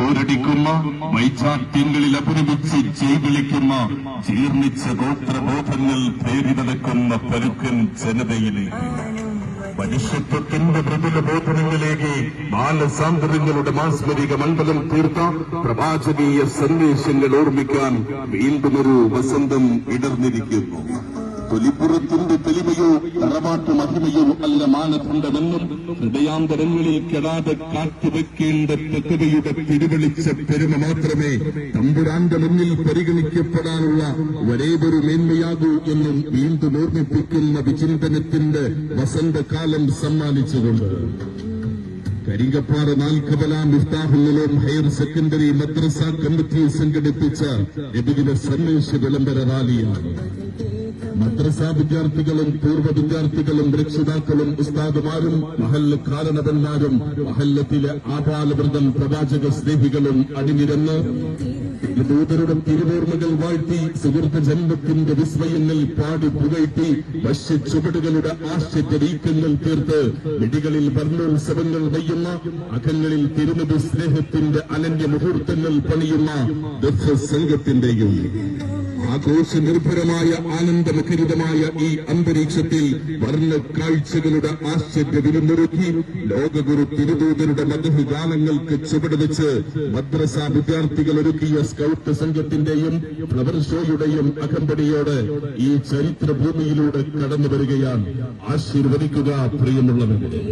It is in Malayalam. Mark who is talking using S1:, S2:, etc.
S1: പോരടിക്കുന്ന വൈചാട്യങ്ങളിൽ അപരിമിച്ച് ചെയ്വിളിക്കുന്ന ജീർണിച്ച ഗോത്രബോധങ്ങൾ പേരി നടക്കുന്ന പരുക്കൻ ജനതയിലേക്ക് മനുഷ്യത്വത്തിന്റെ പ്രബല ബോധനങ്ങളിലേക്ക് ബാലസാന്ദ്രങ്ങളുടെ മാസ്മരിക മണ്ഡലം തീർത്ത പ്രവാചകീയ സന്ദേശങ്ങൾ ഓർമ്മിക്കാൻ വീണ്ടും ഒരു വസന്തം ഇടർന്നിരിക്കുന്നു. തൊലിപ്പുറത്തിന്റെ തെളിമയോ തറവാട്ട് മഹിമയോ അല്ല മാനദണ്ഡമെന്നും ഹൃദയാന്തരങ്ങളിൽ കെടാതെ കാത്തുവെക്കേണ്ട പ്രതിഭയുടെ തിരുവളിച്ച പെരുമ മാത്രമേ തമ്പുരാന്റെ മുന്നിൽ പരിഗണിക്കപ്പെടാനുള്ള ഒരേ ഒരു മേന്മയാകൂ എന്നും വീണ്ടും ഓർമ്മിപ്പിക്കുന്ന വിചിന്തനത്തിന്റെ വസന്തകാലം സമ്മാനിച്ചുകൊണ്ട്. കരിങ്കപ്പാറ നാൽക്കബല മിഫ്താഹുല്ലോം ഹയർ സെക്കൻഡറി മദ്രസ കമ്മിറ്റി സംഘടിപ്പിച്ച എബിദിന സന്ദേശ വിളംബര റാലിയാണ്. മദ്രസ വിദ്യാർത്ഥികളും പൂർവ വിദ്യാർത്ഥികളും രക്ഷിതാക്കളും ഉസ്താദുമാരും മഹല്ല് കാരണവന്മാരും മഹല്ലത്തിലെ ആപാലവൃതം പ്രവാചക സ്നേഹികളും അണിനിരന്ന് ദൂതരുടെ തിരുവോർമ്മകൾ വാഴ്ത്തി സുഹൃത്ത് ജന്മത്തിന്റെ വിസ്മയങ്ങൾ പാടി പുകഴ്ത്തി ഭക്ഷ്യ ചുവടുകളുടെ ആശ്ചര്യരീക്കങ്ങൾ തീർത്ത് വിടികളിൽ വർണോത്സവങ്ങൾ നെയ്യുന്ന അകങ്ങളിൽ തിരുനബി സ്നേഹത്തിന്റെ അനന്യ മുഹൂർത്തങ്ങൾ പണിയുന്ന ദഫ് സംഘത്തിന്റെയും ആഘോഷ നിർഭരമായ ആനന്ദമുഖരിതമായ ഈ അന്തരീക്ഷത്തിൽ വർണ കാഴ്ചകളുടെ ആശ്ചര്യ വിരുന്നൊരുക്കി ലോകഗുരു തിരുദൂതരുടെ മധു ഗാനങ്ങൾക്ക് ചുവടുവെച്ച് മദ്രസ വിദ്യാർത്ഥികൾ ഒരുക്കിയ സ്കൌട്ട് സംഘത്തിന്റെയും ഫ്ലവർ ഷോയുടെയും അകമ്പടിയോടെ ഈ ചരിത്രഭൂമിയിലൂടെ കടന്നു വരികയാണ് ആശീർവദിക്കുക പ്രിയമുള്ളവരെ.